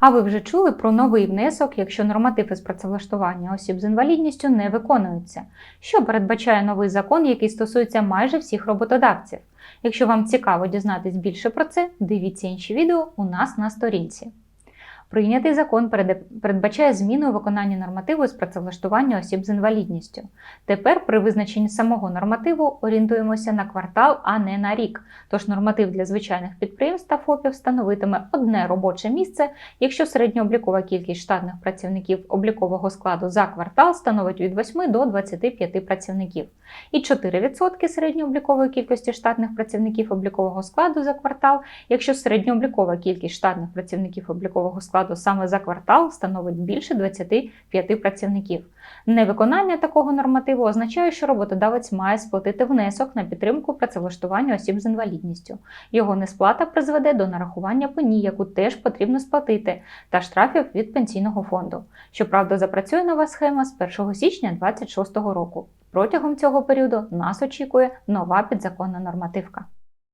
А ви вже чули про новий внесок, якщо нормативи з працевлаштування осіб з інвалідністю не виконуються, що передбачає новий закон, який стосується майже всіх роботодавців. Якщо вам цікаво дізнатись більше про це, дивіться інші відео у нас на сторінці. Прийнятий закон передбачає зміну у виконанні нормативу з працевлаштування осіб з інвалідністю. Тепер при визначенні самого нормативу орієнтуємося на квартал, а не на рік. Тож норматив для звичайних підприємств та ФОПів становитиме одне робоче місце, якщо середньооблікова кількість штатних працівників облікового складу за квартал становить від 8 до 25 працівників, і 4% середньооблікової кількості штатних працівників облікового складу за квартал, якщо середньооблікова кількість штатних працівників облікового складу саме за квартал становить більше 25 працівників. Невиконання такого нормативу означає, що роботодавець має сплатити внесок на підтримку працевлаштування осіб з інвалідністю. Його несплата призведе до нарахування пені, яку теж потрібно сплатити, та штрафів від пенсійного фонду. Щоправда, запрацює нова схема з 1 січня 2026 року. Протягом цього періоду нас очікує нова підзаконна нормативка.